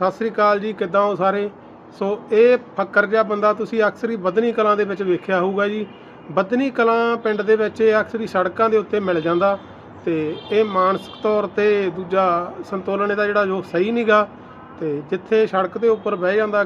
ਸਤਿ ਸ੍ਰੀ ਅਕਾਲ ਜੀ, ਕਿੱਦਾਂ ਹੋ ਸਾਰੇ? ਸੋ ਇਹ ਫੱਕਰ ਜਿਹਾ ਬੰਦਾ ਤੁਸੀਂ ਅਕਸਰ ਹੀ ਬਦਨੀ ਕਲਾਂ ਦੇ ਵਿੱਚ ਵੇਖਿਆ ਹੋਊਗਾ ਜੀ। ਬਦਨੀ ਕਲਾਂ ਪਿੰਡ ਦੇ ਵਿੱਚ ਇਹ ਅਕਸਰ ਹੀ ਸੜਕਾਂ ਦੇ ਉੱਤੇ ਮਿਲ ਜਾਂਦਾ ਤੇ ਇਹ ਮਾਨਸਿਕ ਤੌਰ ਤੇ ਦੂਜਾ ਸੰਤੁਲਨ ਇਹਦਾ ਜਿਹੜਾ ਜੋ ਸਹੀ ਨਹੀਂਗਾ ਤੇ ਜਿੱਥੇ ਸੜਕ ਦੇ ਉੱਪਰ ਬਹਿ ਜਾਂਦਾ,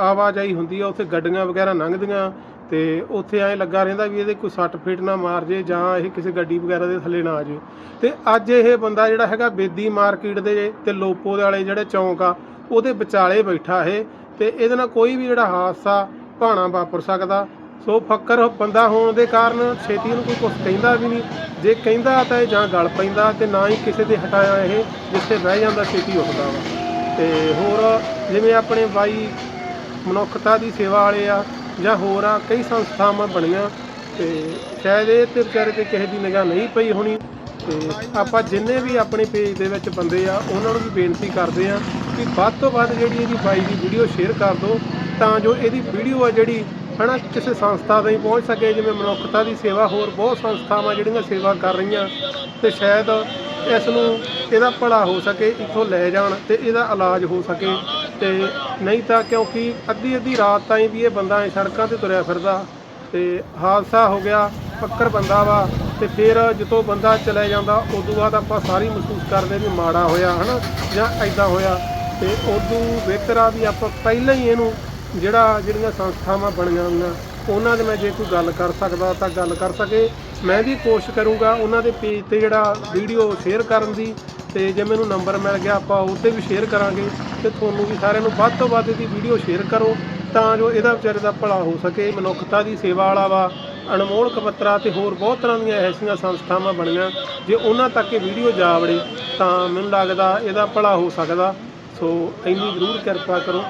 ਆਵਾਜਾਈ ਹੁੰਦੀ ਆ, ਉੱਥੇ ਗੱਡੀਆਂ ਵਗੈਰਾ ਲੰਘਦੀਆਂ ਤੇ ਉੱਥੇ ਐਂ ਲੱਗਾ ਰਹਿੰਦਾ ਵੀ ਇਹਦੇ ਕੋਈ ਸੱਟ ਫੇਟ ਨਾ ਮਾਰ ਜੇ ਜਾਂ ਇਹ ਕਿਸੇ ਗੱਡੀ ਵਗੈਰਾ ਦੇ ਥੱਲੇ ਨਾ ਆ ਜੇ। ਤੇ ਅੱਜ ਇਹ ਬੰਦਾ ਜਿਹੜਾ ਹੈਗਾ ਬੇਦੀ ਮਾਰਕੀਟ ਦੇ ਤੇ ਲੋਪੋ ਦੇ ਵਾਲੇ ਜਿਹੜੇ ਚੌਂਕ ਆ ਉਹਦੇ ਵਿਚਾਲੇ ਬੈਠਾ ਇਹ ਤੇ ਇਹਦੇ ਨਾਲ ਕੋਈ ਵੀ ਜਿਹੜਾ ਹਾਦਸਾ ਭਾਣਾ ਵਾਪਰ ਸਕਦਾ। ਸੋ ਫੱਕਰ ਬੰਦਾ ਹੋਣ ਦੇ ਕਾਰਨ ਛੇਤੀ ਨੂੰ ਕੋਈ ਕੁਝ ਕਹਿੰਦਾ ਵੀ ਨਹੀਂ। ਜੇ ਕਹਿੰਦਾ ਤਾਂ ਇਹ ਜਾਂ ਗਲ ਪੈਂਦਾ ਤੇ ਨਾ ਹੀ ਕਿਸੇ ਦੇ ਹਟਾਇਆ ਇਹ, ਜਿੱਥੇ ਬਹਿ ਜਾਂਦਾ ਛੇਤੀ ਉੱਠਦਾ ਵਾ। ਤੇ ਹੋਰ ਜਿਵੇਂ ਆਪਣੇ ਬਾਈ ਮਨੁੱਖਤਾ ਦੀ ਸੇਵਾ ਵਾਲੇ ਆ ਜਾਂ ਹੋਰ ਆ ਕਈ ਸੰਸਥਾਵਾਂ ਬਣੀਆਂ ਤੇ ਸ਼ਾਇਦ ਇਹ ਤੇ ਵਿਚਾਰੇ ਤੇ ਕਿਸੇ ਦੀ ਨਿਗਾਹ ਨਹੀਂ ਪਈ ਹੋਣੀ। ਤੇ ਆਪਾਂ ਜਿੰਨੇ ਵੀ ਆਪਣੇ ਪੇਜ ਦੇ ਵਿੱਚ ਬੰਦੇ ਆ, ਉਹਨਾਂ ਨੂੰ ਵੀ ਬੇਨਤੀ ਕਰਦੇ ਆ ਕਿ ਵੱਧ ਤੋਂ ਵੱਧ ਜਿਹੜੀ ਇਹਦੀ ਬਾਈ ਦੀ ਵੀਡੀਓ ਸ਼ੇਅਰ ਕਰ ਦਿਓ, ਤਾਂ ਜੋ ਇਹਦੀ ਵੀਡੀਓ ਆ ਜਿਹੜੀ, ਹਨਾ, ਕਿਸੇ ਸੰਸਥਾ ਤਾਈਂ ਪਹੁੰਚ ਸਕੇ, ਜਿਵੇਂ ਮਨੁੱਖਤਾ ਦੀ ਸੇਵਾ, ਹੋਰ ਬਹੁਤ ਸੰਸਥਾਵਾਂ ਜਿਹੜੀਆਂ ਸੇਵਾ ਕਰ ਰਹੀਆਂ, ਤੇ ਸ਼ਾਇਦ ਇਸ ਨੂੰ ਇਹਦਾ ਭਲਾ ਹੋ ਸਕੇ, ਇੱਥੋਂ ਲੈ ਜਾਣ ਤੇ ਇਹਦਾ ਇਲਾਜ ਹੋ ਸਕੇ, ਤੇ ਨਹੀਂ ਤਾਂ ਕਿਉਂਕਿ ਅੱਧੀ ਅੱਧੀ ਰਾਤ ਤਾਈਂ ਵੀ ਇਹ ਬੰਦਾ ਸੜਕਾਂ ਤੇ ਤੁਰਿਆ ਫਿਰਦਾ, ਤੇ ਹਾਦਸਾ ਹੋ ਗਿਆ ਪੱਕਰ ਬੰਦਾ ਵਾ, ਤੇ ਫਿਰ ਜਦੋਂ ਬੰਦਾ ਚਲੇ ਜਾਂਦਾ, ਉਦੋਂ ਬਾਅਦ ਆਪਾਂ ਸਾਰੀ ਮਹਿਸੂਸ ਕਰਦੇ ਵੀ ਮਾੜਾ ਹੋਇਆ, ਹਨਾ, ਜਾਂ ਐਦਾਂ ਹੋਇਆ ਤੇ ਉਦੋਂ ਬਿਹਤਰ ਆ ਵੀ ਆਪਾਂ ਪਹਿਲਾਂ ਹੀ ਇਹਨੂੰ ਜਿਹੜਾ ਜਿਹੜੀਆਂ ਸੰਸਥਾਵਾਂ ਬਣੀਆਂ ਹੋਈਆਂ, ਉਹਨਾਂ ਦੇ ਮੈਂ ਜੇ ਕੋਈ ਗੱਲ ਕਰ ਸਕਦਾ ਤਾਂ ਗੱਲ ਕਰ ਸਕੇ। ਮੈਂ ਵੀ ਕੋਸ਼ਿਸ਼ ਕਰੂੰਗਾ ਉਹਨਾਂ ਦੇ ਪੇਜ ਤੇ ਜਿਹੜਾ ਵੀਡੀਓ ਸ਼ੇਅਰ ਕਰਨ ਦੀ ਤੇ ਜੇ ਮੈਨੂੰ ਨੰਬਰ ਮਿਲ ਗਿਆ ਆਪਾਂ ਉਹਤੇ ਵੀ ਸ਼ੇਅਰ ਕਰਾਂਗੇ ਤੇ ਤੁਹਾਨੂੰ ਵੀ ਸਾਰਿਆਂ ਨੂੰ ਵੱਧ ਤੋਂ ਵੱਧ ਇਹਦੀ ਵੀਡੀਓ ਸ਼ੇਅਰ ਕਰੋ ਤਾਂ ਜੋ ਇਹਦਾ ਵਿਚਾਰੇ ਦਾ ਭਲਾ ਹੋ ਸਕੇ। ਮਨੁੱਖਤਾ ਦੀ ਸੇਵਾ ਵਾਲਾ ਵਾ, ਅਨਮੋਲ ਕਬੱਤਰਾ ਤੇ ਹੋਰ ਬਹੁਤ ਤਰ੍ਹਾਂ ਦੀਆਂ ਐਸੀਆਂ ਸੰਸਥਾਵਾਂ ਬਣੀਆਂ, ਜੇ ਉਹਨਾਂ ਤੱਕ ਇਹ ਵੀਡੀਓ ਜਾ ਵੜੇ ਤਾਂ ਮੈਨੂੰ ਲੱਗਦਾ ਇਹਦਾ ਭਲਾ ਹੋ ਸਕਦਾ। ਸੋ ਇੰਨੀ ਜ਼ਰੂਰ ਕਿਰਪਾ ਕਰੋ